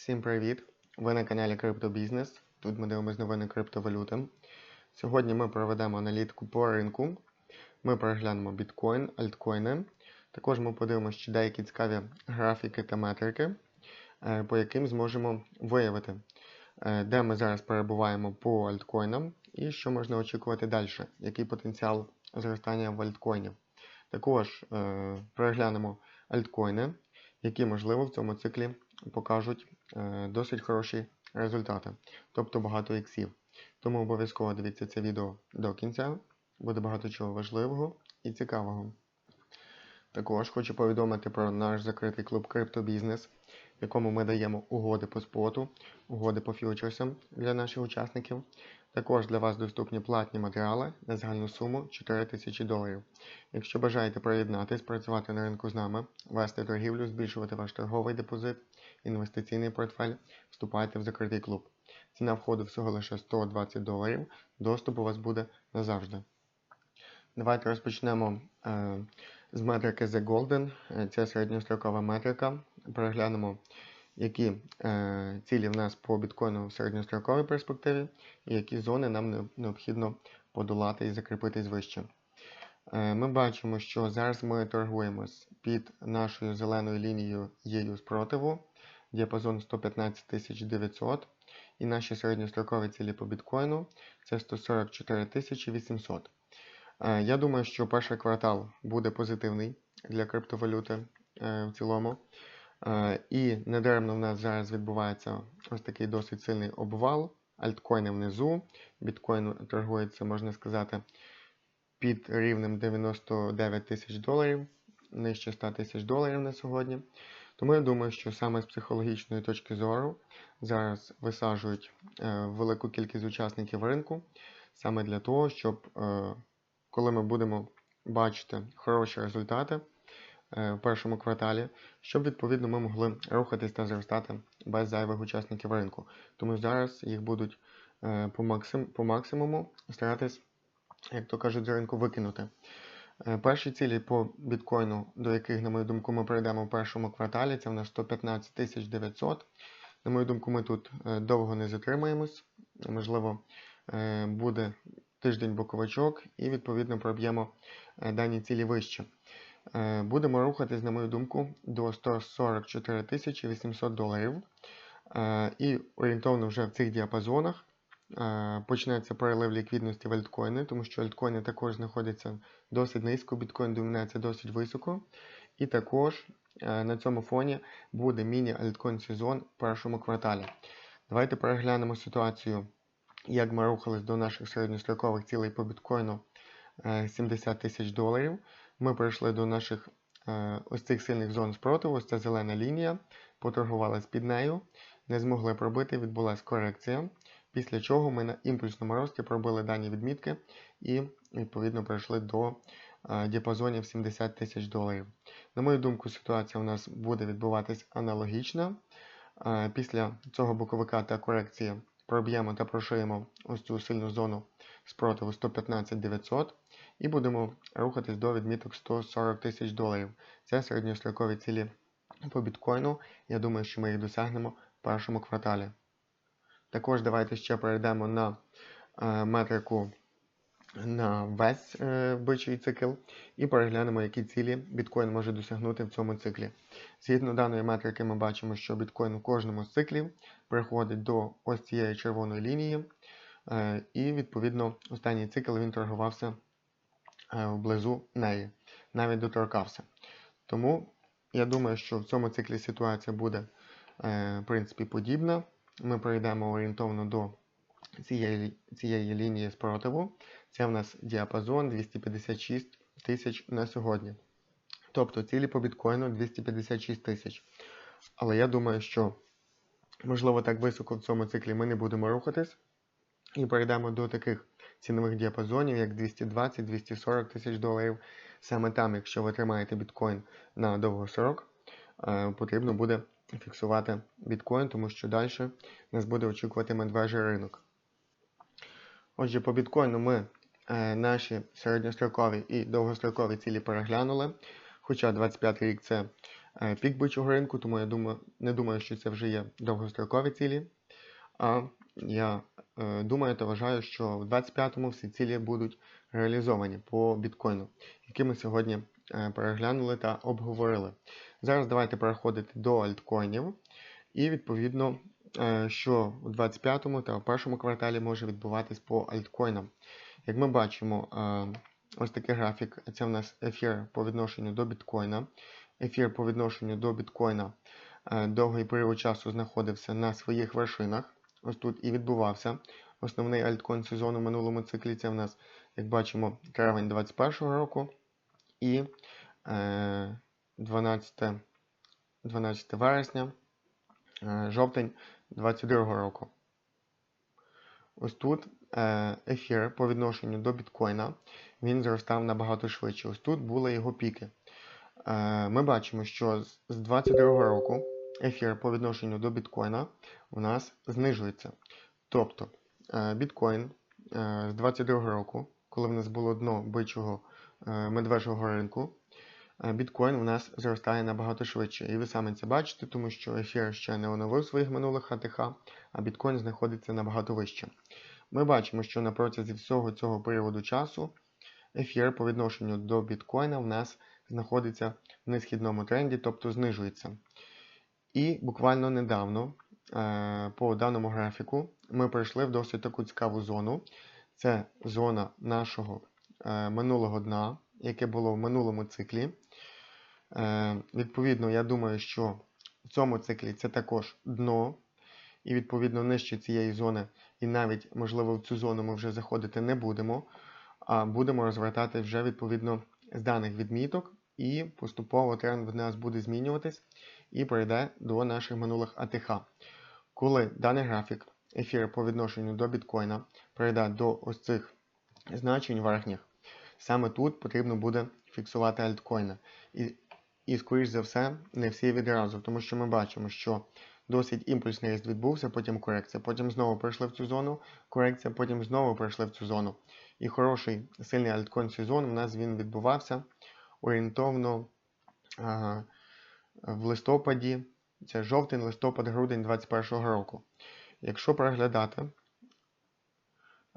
Всім привіт! Ви на каналі Криптобізнес. Тут ми дивимося новини криптовалюти. Сьогодні ми проведемо аналітику по ринку. Ми переглянемо біткоін, альткоїни. Також ми подивимося ще деякі цікаві графіки та метрики, е, по яким зможемо виявити, е, де ми зараз перебуваємо по альткоїнам і що можна очікувати далі, який потенціал зростання в альткоїнів. Також е, переглянемо альткоїни, які, можливо, в цьому циклі покажуть е, досить хороші результати, тобто багато іксів. Тому обов'язково дивіться це відео до кінця, буде багато чого важливого і цікавого. Також хочу повідомити про наш закритий клуб Криптобізнес, в якому ми даємо угоди по споту, угоди по фьючерсам для наших учасників. Також для вас доступні платні матеріали на загальну суму 4 тисячі доларів. Якщо бажаєте приєднатись, працювати на ринку з нами, вести торгівлю, збільшувати ваш торговий депозит, інвестиційний портфель, вступайте в закритий клуб. Ціна входу всього лише 120 доларів. Доступ у вас буде назавжди. Давайте розпочнемо е, з метрики The Golden. Е, Це середньострокова метрика. Переглянемо, які е, цілі в нас по біткоїну в середньостроковій перспективі, і які зони нам необхідно подолати і закріпитись вище. Е, Ми бачимо, що зараз ми торгуємось під нашою зеленою лінією єю спротиву, діапазон 115 900, і наші середньострокові цілі по біткоїну це 144 800. Е, Я думаю, що перший квартал буде позитивний для криптовалюти е, в цілому. Е, І недаремно в нас зараз відбувається ось такий досить сильний обвал. Альткоїни внизу. Біткоін торгується, можна сказати, під рівнем 99 тисяч доларів, нижче 100 тисяч доларів на сьогодні. Тому я думаю, що саме з психологічної точки зору зараз висаджують е, велику кількість учасників ринку саме для того, щоб е, коли ми будемо бачити хороші результати в першому кварталі, щоб відповідно ми могли рухатись та зростати без зайвих учасників ринку. Тому зараз їх будуть е, по, максим, по максимуму старатись, як то кажуть, з ринку викинути. Е, Перші цілі по біткоїну, до яких, на мою думку, ми прийдемо в першому кварталі, це в нас 115 900. На мою думку, ми тут е, довго не затримаємось. Можливо, е, буде тиждень боковичок і відповідно проб'ємо е, дані цілі вище. Е, Будемо рухатись, на мою думку, до 144 800 доларів. Е, І орієнтовно вже в цих діапазонах е, почнеться перелив ліквідності в альткоїни, тому що альткоїни також знаходяться досить низько, біткоін домінується досить високо. І також на цьому фоні буде міні-альткоін сезон в першому кварталі. Давайте переглянемо ситуацію, як ми рухались до наших середньострокових цілей по біткоїну е, 70 тисяч доларів. Ми прийшли до наших е, ось цих сильних зон спротиву, ось ця зелена лінія, поторгували під нею, не змогли пробити, відбулася корекція. Після чого ми на імпульсному рості пробили дані відмітки і відповідно прийшли до е, діапазонів 70 тисяч доларів. На мою думку, ситуація у нас буде відбуватись аналогічна. Е, Після цього боковика та корекції проб'ємо та прошиємо ось цю сильну зону спротиву 115 900 і будемо рухатись до відміток 140 тисяч доларів. Це середньострокові цілі по біткоїну. Я думаю, що ми їх досягнемо в першому кварталі. Також давайте ще перейдемо на е, метрику на весь е, бичий цикл і переглянемо, які цілі біткоін може досягнути в цьому циклі. Згідно даної метрики, ми бачимо, що біткоін у кожному з циклів приходить до ось цієї червоної лінії, е, і відповідно останній цикл він торгувався вблизу неї, навіть доторкався. Тому я думаю, що в цьому циклі ситуація буде е, в принципі подібна. Ми прийдемо орієнтовно до цієї, цієї лінії спротиву. Це в нас діапазон 256 тисяч на сьогодні. Тобто цілі по біткоїну 256 тисяч. Але я думаю, що можливо так високо в цьому циклі ми не будемо рухатись. І перейдемо до таких цінових діапазонів, як 220-240 тисяч доларів. Саме там, якщо ви тримаєте біткоін на довгосрок, е, потрібно буде фіксувати біткоін, тому що далі нас буде очікувати медвежий ринок. Отже, по біткоїну ми е, наші середньострокові і довгострокові цілі переглянули. Хоча 25 рік це е, пік бичого ринку, тому я думаю, не думаю, що це вже є довгострокові цілі. А я думаю та вважаю, що в 25-му всі цілі будуть реалізовані по біткоїну, які ми сьогодні е, переглянули та обговорили. Зараз давайте переходити до альткоїнів. І відповідно, е, що у 25-му та в першому кварталі може відбуватись по альткоїнам. Як ми бачимо, е, ось такий графік. Це в нас ефір по відношенню до біткоїна. Ефір по відношенню до біткоїна е, довгий період часу знаходився на своїх вершинах. Ось тут і відбувався. Основний альткоін сезону в минулому циклі це в нас, як бачимо, травень 2021 року і е, 12, 12 вересня, е, жовтень 2022 року. Ось тут е, ефір по відношенню до біткоїна він зростав набагато швидше. Ось тут були його піки. Ми бачимо, що з 2022 року ефір по відношенню до біткоїна у нас знижується. Тобто е, біткоін е, з 2022 року, коли в нас було дно бичого е, медвежого ринку, біткоін у нас зростає набагато швидше. І ви саме це бачите, тому що ефір ще не оновив своїх минулих АТХ, а біткоін знаходиться набагато вище. Ми бачимо, що на протязі всього цього періоду часу ефір по відношенню до біткоїна в нас знаходиться в несхідному тренді, тобто знижується. І буквально недавно е, по даному графіку ми прийшли в досить таку цікаву зону. Це зона нашого е, минулого дна, яке було в минулому циклі. Е, Відповідно, я думаю, що в цьому циклі це також дно, і відповідно нижче цієї зони, і навіть, можливо, в цю зону ми вже заходити не будемо, а будемо розвертати вже відповідно з даних відміток, і поступово тренд в нас буде змінюватись і прийде до наших минулих АТХ. Коли даний графік ефір по відношенню до біткоїна прийде до ось цих значень верхніх, саме тут потрібно буде фіксувати альткоїни. І, і скоріш за все, не всі відразу, тому що ми бачимо, що досить імпульсний ріст відбувся, потім корекція, потім знову прийшли в цю зону, корекція, потім знову прийшли в цю зону. І хороший сильний альткоін сезон у нас він відбувався орієнтовно а, в листопаді, це жовтень, листопад, грудень 2021 року. Якщо переглядати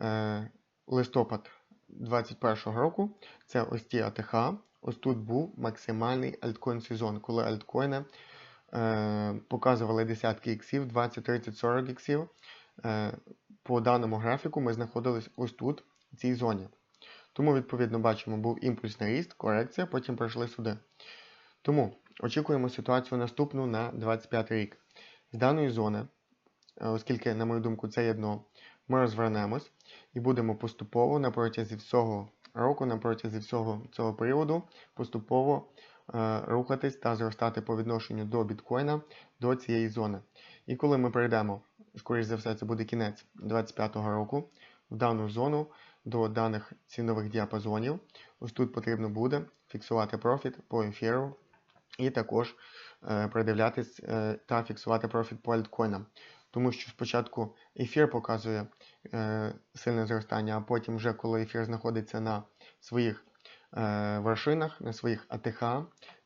е, листопад 2021 року, це ось ті АТХ, ось тут був максимальний альткоін сезон, коли альткоїни е, показували десятки іксів, 20, 30, 40 іксів. Е, по даному графіку ми знаходились ось тут, в цій зоні. Тому, відповідно, бачимо, був імпульсний ріст, корекція, потім пройшли сюди. Тому очікуємо ситуацію наступну на 25 рік. З даної зони, е, оскільки, на мою думку, це є дно, ми розвернемось і будемо поступово на протязі всього року, на протязі всього цього періоду, поступово е, рухатись та зростати по відношенню до біткоїна до цієї зони. І коли ми прийдемо, скоріш за все, це буде кінець 2025 року, в дану зону до даних цінових діапазонів. Ось тут потрібно буде фіксувати профіт по ефіру і також е, придивлятись е, та фіксувати профіт по альткоїнам. Тому що спочатку ефір показує е, сильне зростання, а потім, вже коли ефір знаходиться на своїх вершинах, на своїх АТХ,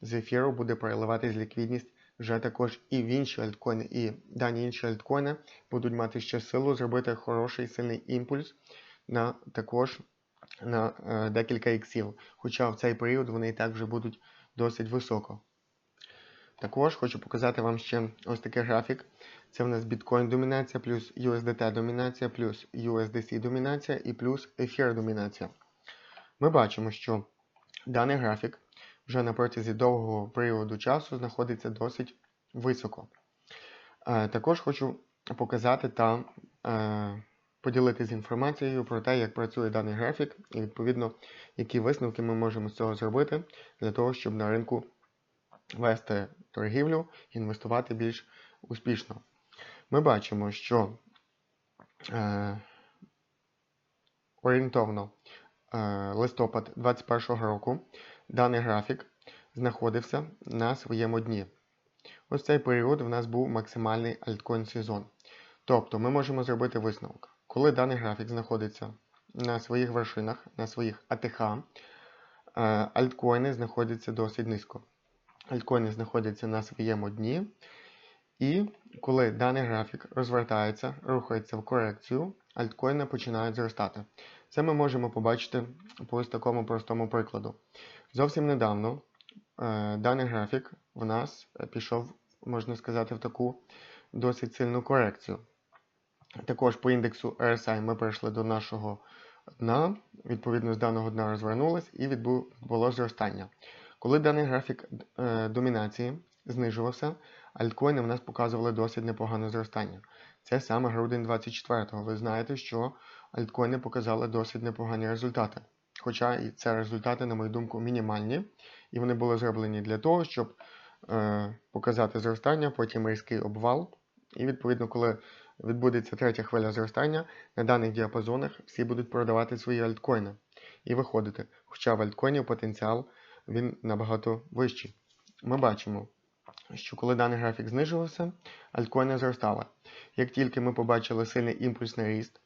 з ефіру буде переливатись ліквідність вже також і в інші альткоїни, і дані інші альткоїни будуть мати ще силу зробити хороший сильний імпульс на також на декілька іксів. Хоча в цей період вони і так вже будуть досить високо. Також хочу показати вам ще ось такий графік. Це в нас біткоін домінація, плюс USDT домінація, плюс USDC домінація і плюс ефір домінація. Ми бачимо, що даний графік вже на протязі довгого періоду часу знаходиться досить високо. Е, також хочу показати та е, поділитися інформацією про те, як працює даний графік, і відповідно, які висновки ми можемо з цього зробити для того, щоб на ринку вести торгівлю інвестувати більш успішно. Ми бачимо, що е, орієнтовно е, листопад 2021 року даний графік знаходився на своєму дні. Ось цей період в нас був максимальний альткоін сезон. Тобто ми можемо зробити висновок. Коли даний графік знаходиться на своїх вершинах, на своїх АТХ, е, альткоїни знаходяться досить низько. Альткоїни знаходяться на своєму дні. І коли даний графік розвертається, рухається в корекцію, альткоїни починають зростати. Це ми можемо побачити по ось такому простому прикладу. Зовсім недавно е, даний графік в нас пішов, можна сказати, в таку досить сильну корекцію. Також по індексу RSI ми прийшли до нашого дна, відповідно, з даного дна розвернулись і відбуло зростання. Коли даний графік е, домінації знижувався, альткоїни в нас показували досить непогане зростання. Це саме грудень 24-го. Ви знаєте, що альткоїни показали досить непогані результати. Хоча і це результати, на мою думку, мінімальні, і вони були зроблені для того, щоб е, показати зростання, потім різкий обвал. І відповідно, коли відбудеться третя хвиля зростання, на даних діапазонах всі будуть продавати свої альткоїни і виходити. Хоча в альткоїнів потенціал він набагато вищий. Ми бачимо, що коли даний графік знижувався, альткоїни зростали. Як тільки ми побачили сильний імпульсний ріст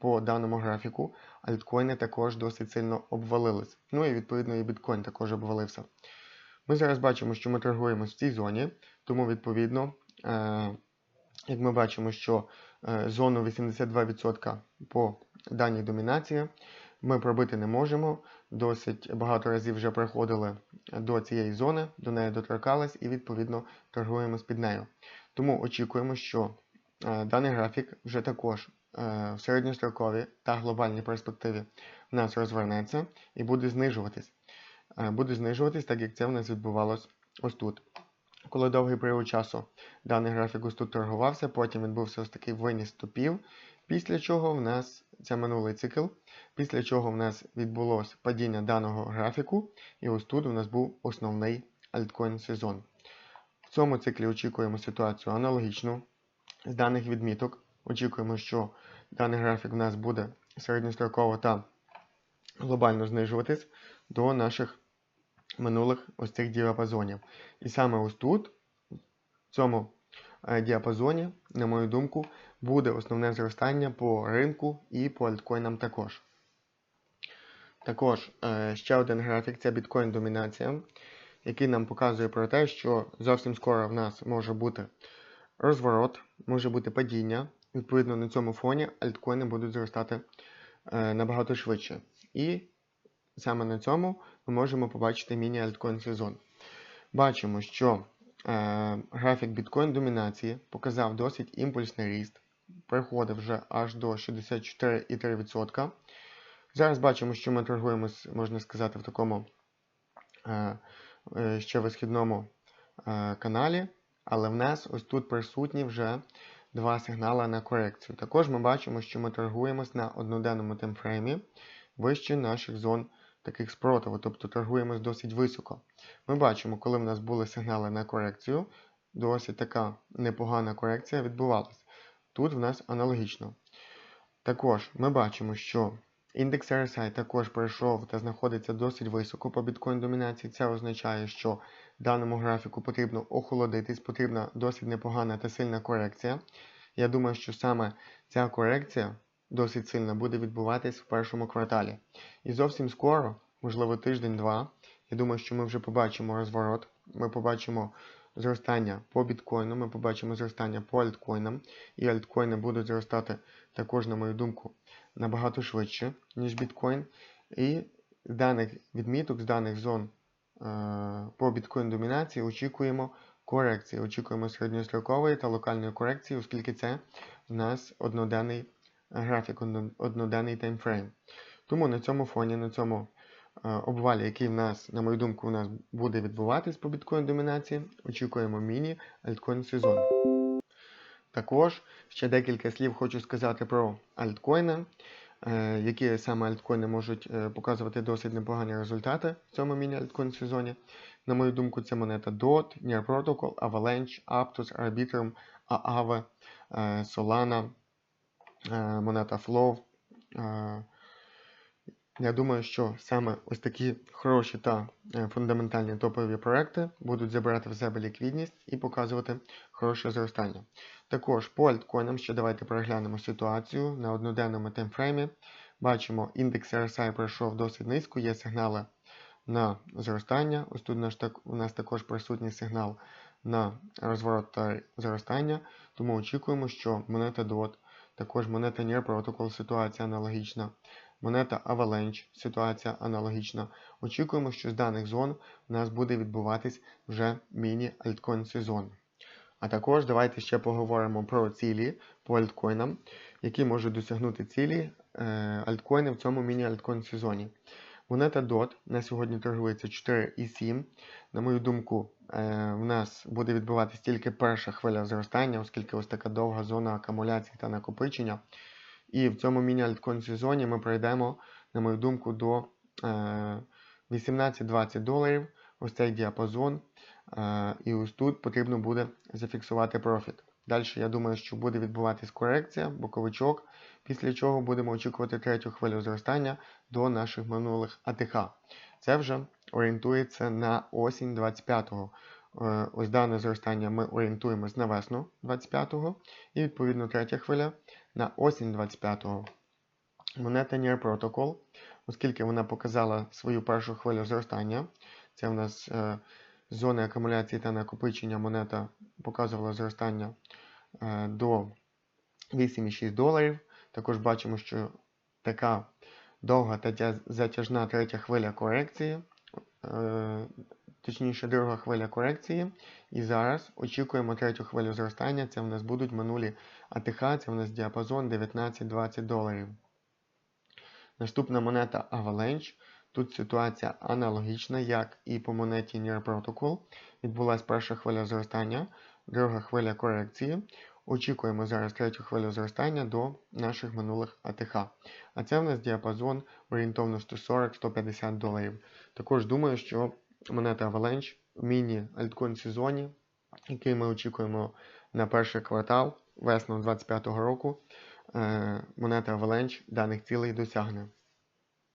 по даному графіку, альткоїни також досить сильно обвалились. Ну і відповідно і біткоін також обвалився. Ми зараз бачимо, що ми торгуємо в цій зоні, тому відповідно. Е, як ми бачимо, що е, зону 82% по даній домінації ми пробити не можемо. Досить багато разів вже приходили до цієї зони, до неї доторкались і, відповідно, торгуємо з під нею. Тому очікуємо, що е, даний графік вже також е, в середньостроковій та глобальній перспективі в нас розвернеться і буде знижуватись. Буде знижуватись, так як це в нас відбувалось ось тут. Коли довгий період часу даний графік ось тут торгувався, потім відбувся ось такий виніс топів, після чого в нас це минулий цикл, після чого в нас відбулося падіння даного графіку, і ось тут у нас був основний альткоін сезон. В цьому циклі очікуємо ситуацію аналогічну. З даних відміток очікуємо, що даний графік у нас буде середньостроково та глобально знижуватись до наших минулих ось цих діапазонів. І саме ось тут, в цьому е, діапазоні, на мою думку, буде основне зростання по ринку і по альткоїнам також. Також е, ще один графік це біткоін домінація, який нам показує про те, що зовсім скоро в нас може бути розворот, може бути падіння. Відповідно, на цьому фоні альткоїни будуть зростати е, набагато швидше. І саме на цьому ми можемо побачити міні-альткоін сезон. Бачимо, що е, графік біткоін домінації показав досить імпульсний ріст, приходив вже аж до 64,3%. Зараз бачимо, що ми торгуємо, можна сказати, в такому е, е, ще висхідному е, каналі, але в нас ось тут присутні вже два сигнали на корекцію. Також ми бачимо, що ми торгуємось на одноденному таймфреймі вище наших зон таких спротиву, тобто торгуємось досить високо. Ми бачимо, коли в нас були сигнали на корекцію, досить така непогана корекція відбувалася. Тут в нас аналогічно. Також ми бачимо, що індекс RSI також пройшов та знаходиться досить високо по біткоін домінації. Це означає, що даному графіку потрібно охолодитись, потрібна досить непогана та сильна корекція. Я думаю, що саме ця корекція досить сильно буде відбуватись в першому кварталі. І зовсім скоро, можливо, тиждень-два, я думаю, що ми вже побачимо розворот, ми побачимо зростання по біткоїну, ми побачимо зростання по альткоїнам, і альткоїни будуть зростати також, на мою думку, набагато швидше, ніж біткоін. І з даних відміток, з даних зон е по біткоін домінації очікуємо корекції. Очікуємо середньострокової та локальної корекції, оскільки це в нас одноденний графік одноденний таймфрейм. Тому на цьому фоні, на цьому обвалі, який в нас, на мою думку, у нас буде відбуватись по біткоін домінації, очікуємо міні альткоін сезон. Також ще декілька слів хочу сказати про альткоїни, е, які саме альткоїни можуть е, показувати досить непогані результати в цьому міні-альткоін сезоні. На мою думку, це монета DOT, Near Protocol, Avalanche, Aptos, Arbitrum, Aave, Solana. Е, монета Flow. Я думаю, що саме ось такі хороші та е, фундаментальні топові проекти будуть забирати в себе ліквідність і показувати хороше зростання. Також по альткоїнам ще давайте переглянемо ситуацію на одноденному таймфреймі. Бачимо, індекс RSI пройшов досить низько, є сигнали на зростання. Ось тут у нас також присутній сигнал на розворот та зростання, тому очікуємо, що монета DOT, також монета Near Protocol ситуація аналогічна, монета Avalanche ситуація аналогічна. Очікуємо, що з даних зон у нас буде відбуватись вже міні-альткоін сезон. А також давайте ще поговоримо про цілі по альткоїнам, які можуть досягнути цілі е, альткоїни в цьому міні-альткоін сезоні. Монета DOT на сьогодні торгується 4,7. На мою думку, е, в нас буде відбуватися тільки перша хвиля зростання, оскільки ось така довга зона акумуляції та накопичення. І в цьому міні-альткоін сезоні ми пройдемо, на мою думку, до е, 18-20 доларів. Ось цей діапазон. Е, і ось тут потрібно буде зафіксувати профіт. Далі, я думаю, що буде відбуватись корекція, боковичок, після чого будемо очікувати третю хвилю зростання до наших минулих АТХ. Це вже орієнтується на осінь 25-го. Е, Ось дане зростання ми орієнтуємось на весну 25-го. І відповідно третя хвиля на осінь 25-го. Монета Near Protocol, оскільки вона показала свою першу хвилю зростання. Це в нас е, зони акумуляції та накопичення монета показувала зростання е, до 8,6 доларів. Також бачимо, що така довга та затяжна третя хвиля корекції, е, точніше, друга хвиля корекції. І зараз очікуємо третю хвилю зростання. Це в нас будуть минулі АТХ, це в нас діапазон 19-20 доларів. Наступна монета Avalanche. Тут ситуація аналогічна, як і по монеті Near Protocol. Відбулася перша хвиля зростання, друга хвиля корекції. Очікуємо зараз третю хвилю зростання до наших минулих АТХ. А це в нас діапазон орієнтовно 140-150 доларів. Також думаю, що монета Avalanche в міні-альткоін сезоні, який ми очікуємо на перший квартал весну 2025 року, е, монета Avalanche даних цілей досягне.